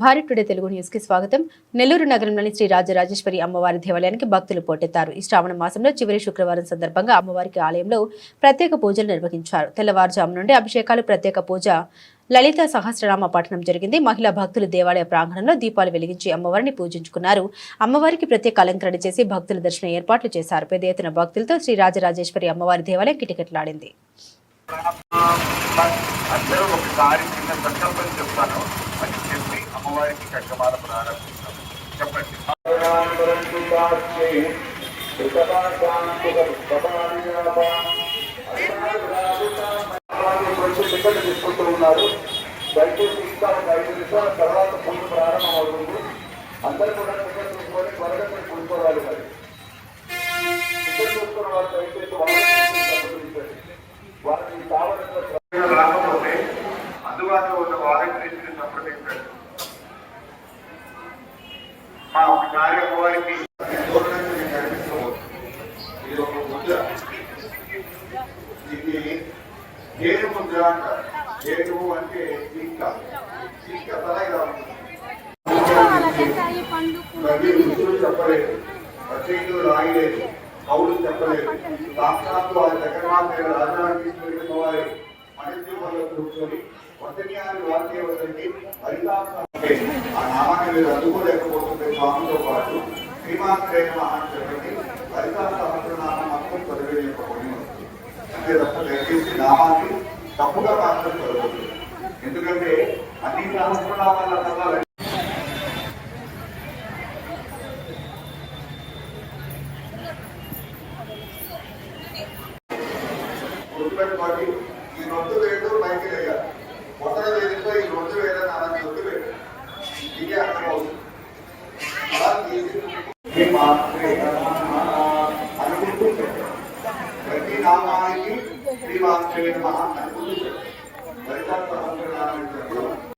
Bharat today Telugu న్యూస్కి స్వాగతం. నెల్లూరు నగరంలోని శ్రీ రాజరాజేశ్వరి అమ్మవారి దేవాలయానికి భక్తులు పోటెత్తారు. ఈ శ్రావణ మాసంలో చివరి శుక్రవారం సందర్భంగా అమ్మవారికి ఆలయంలో ప్రత్యేక పూజలు నిర్వహించారు. తెల్లవారుజాము నుండి అభిషేకాలు ప్రత్యేక పూజ లలిత సహస్రనామ పఠనం జరిగింది. మహిళా భక్తులు దేవాలయ ప్రాంగణంలో దీపాలు వెలిగించి అమ్మవారిని పూజించుకున్నారు. అమ్మవారికి ప్రత్యేక అలంకరణ చేసి భక్తుల దర్శన ఏర్పాట్లు చేశారు. పెద్ద ఎత్తున భక్తులతో శ్రీ రాజరాజేశ్వరి అమ్మవారి దేవాలయం కిటకిటలాడింది. అందరూ ఒకసారి చిన్న సంకల్పం చెప్తాను. అది చెప్పి అమ్మవారికి కట్టమాల ప్రారంభిస్తాం చెప్పండి. టికెట్ తీసుకుంటూ ఉన్నారు దయచేసి ఇంకా ఒక ఐదు నిమిషాల తర్వాత పూజ ప్రారంభం అవుతుంది అందరూ కూడా టికెట్ తీసుకొని త్వరగా మీరు కూర్చోవాలి మరి టికెట్ తీసుకున్న వాళ్ళు దయచేసి వాళ్ళకి వారికి మా ఒకసారి అమ్మవారికి ఇది ఒక ముద్ర ఇది ఏడు ముద్ర అంటారు ఏడు అంటే ఇంక ఇంక తలగా ప్రతి చెప్పలేదు రచయితులు రాయలేదు కౌలు చెప్పలేదు సాక్షాత్తు వారి చక్రవార్త రాజరాజేశ్వరి వారి మనస్సులో కూర్చొని వంటజ్ఞాని వాక్య హరిదాస ఆ నామాన్ని మీరు స్వామితో పాటు శ్రీమాన్ ప్రేమ అని చెప్పండి హరిదాస మొత్తం వస్తుంది అంటే తప్ప దయచేసి నామాన్ని తప్పుగా మాత్రం చదవద్దు ఎందుకంటే అన్ని సహస్రనామాల కన్నా గుర్తుపెట్టుకోండి ఈ రెండు వేలు పైకి అనుకుంటూ చెప్పండి. ప్రతి నామానికి శ్రీమాత్రే నమః అనుకుంటూ చెప్పండి. ఫలితాలు